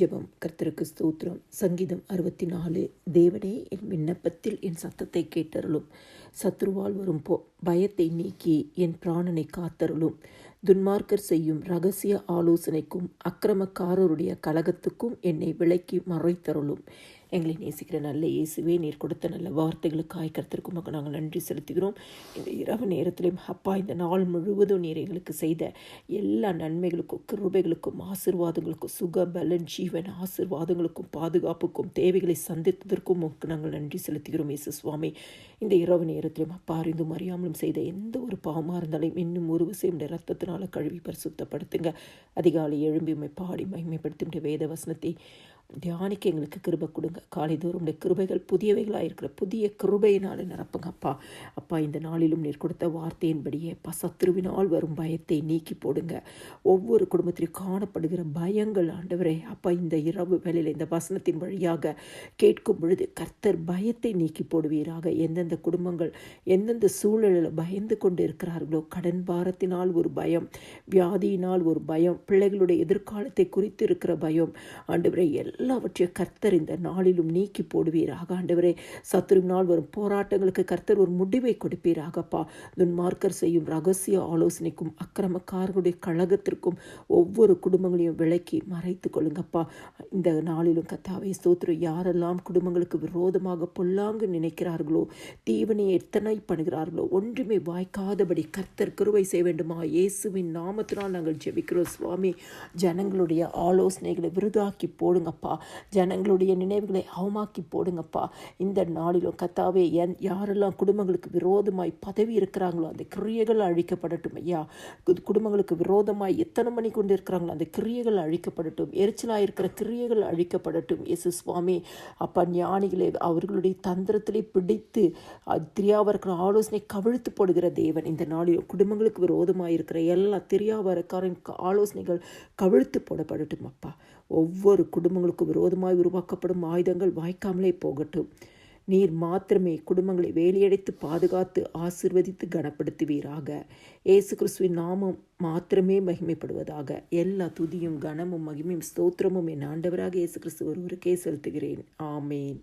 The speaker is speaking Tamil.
ஜெபம். கர்த்தருக்கு ஸ்தோத்திரம். சங்கீதம் அறுபத்தி நாலு தேவனே என் விண்ணப்பத்தில் என் சத்தத்தை கேட்டருளும். சத்ருவால் வரும் போ பயத்தை நீக்கி என் பிராணனை காத்தருளும். துன்மார்க்கர் செய்யும் ரகசிய ஆலோசனைக்கும் அக்கிரமக்காரருடைய கலகத்துக்கும் என்னை விலக்கி மறைத்தருளும். எங்களை நேசிக்கிற நல்ல இயேசுவே நீர் கொடுத்த நல்ல வார்த்தைகளுக்கு கர்த்தருக்கு உமக்கு நாங்கள் நன்றி செலுத்துகிறோம். இந்த இரவு நேரத்திலையும் அப்பா இந்த நாள் முழுவதும் நீர் எங்களுக்கு செய்த எல்லா நன்மைகளுக்கும் கிருபைகளுக்கும் ஆசிர்வாதங்களுக்கும் சுக பலன் ஜீவன் ஆசிர்வாதங்களுக்கும் பாதுகாப்புக்கும் தேவைகளை சந்தித்ததற்கும் உமக்கு நாங்கள் நன்றி செலுத்துகிறோம். இயேசு சுவாமி இந்த இரவு நேரத்திலும் அப்பா அறிந்தும் அறியாமலும் செய்த எந்த ஒரு பாவமாக இருந்தாலும் இன்னும் ஒரு விஷயம் ரத்தத்தினால் கழுவி பரிசுத்தப்படுத்துங்க. அதிகாலை எழும்பி உண்மை பாடி மகிமைப்படுத்தும். வேத வசனத்தை தியானிக்க எங்களுக்கு கிருபை கொடுங்க. காலை தோறும் உடைய கிருபைகள் புதியவைகளாக இருக்கிற புதிய கிருபையினால் நிரப்புங்க அப்பா. அப்பா இந்த நாளிலும் நீர் கொடுத்த வார்த்தையின்படியே அப்பா சத்ருவினால் வரும் பயத்தை நீக்கி போடுங்க. ஒவ்வொரு குடும்பத்திலும் காணப்படுகிற பயங்கள் ஆண்டவரே அப்பா இந்த இரவு வேலையில் இந்த வசனத்தின் வழியாக கேட்கும் பொழுது கர்த்தர் பயத்தை நீக்கி போடுவீராக. எந்தெந்த குடும்பங்கள் எந்தெந்த சூழலில் பயந்து கொண்டு இருக்கிறார்களோ கடன் பாரத்தினால் ஒரு பயம் வியாதியினால் ஒரு பயம் பிள்ளைகளுடைய எதிர்காலத்தை குறித்து இருக்கிற பயம். ஆண்டவரே எல்லாவற்றையும் கர்த்தர் இந்த நாளிலும் நீக்கி போடுவீராக. ஆண்டவரே சத்துருவினால் வரும் போராட்டங்களுக்கு கர்த்தர் ஒரு முடிவை கொடுப்பீராகப்பா. துன்மார்க்கர் செய்யும் ரகசிய ஆலோசனைக்கும் அக்கிரமக்காரர்களுடைய கழகத்திற்கும் ஒவ்வொரு குடும்பங்களையும் விலக்கி மறைத்து கொள்ளுங்கப்பா. இந்த நாளிலும் கத்தாவை சோத்ரு யாரெல்லாம் குடும்பங்களுக்கு விரோதமாக பொல்லாங்கு நினைக்கிறார்களோ தீவனையை எத்தனை பண்ணுகிறார்களோ ஒன்றுமே வாய்க்காதபடி கர்த்தர் கிருவை செய்ய வேண்டுமா? இயேசுவின் நாமத்தினால் நாங்கள் ஜெபிக்கிறோம். சுவாமி ஜனங்களுடைய ஆலோசனைகளை விருதாக்கி போடுங்கப்பா. ஜனங்களுடைய நினைவுகளை அவமாக்கி போடுங்கப்பா. இந்த நாளிலும் கத்தாவே என் யாரெல்லாம் குடும்பங்களுக்கு விரோதமாய் பதவி இருக்கிறாங்களோ அந்த கிரியைகள் அழிக்கப்படட்டும் ஐயா. குடும்பங்களுக்கு விரோதமாய் எத்தனை மணி கொண்டு இருக்கிறாங்களோ அந்த கிரியைகள் அழிக்கப்படட்டும். எரிச்சலாக இருக்கிற கிரியைகள் அழிக்கப்படட்டும். இயேசு சுவாமி அப்பா ஞானிகளை அவர்களுடைய தந்திரத்திலே பிடித்து அது இருக்கிற ஆலோசனை கவிழ்த்து போடுகிற தேவன். இந்த நாளிலும் குடும்பங்களுக்கு விரோதமாக இருக்கிற எல்லா தெரியாவரக்காரன் ஆலோசனைகள் கவிழ்த்து போடப்படட்டும் அப்பா. ஒவ்வொரு குடும்பங்களுக்கும் விரோதமாய் உருவாக்கப்படும் ஆயுதங்கள் வாய்க்காமலே போகட்டும். நீர் மாத்திரமே குடும்பங்களை வேலையடைத்து பாதுகாத்து ஆசிர்வதித்து கனப்படுத்துவீராக. ஏசு கிறிஸ்துவின் நாமம் மாத்திரமே மகிமைப்படுவதாக. எல்லா துதியும் கனமும் மகிமையும் ஸ்தோத்திரமும் என் ஆண்டவராக இயேசு கிறிஸ்து ஒருவருக்கே செலுத்துகிறேன். ஆமேன்.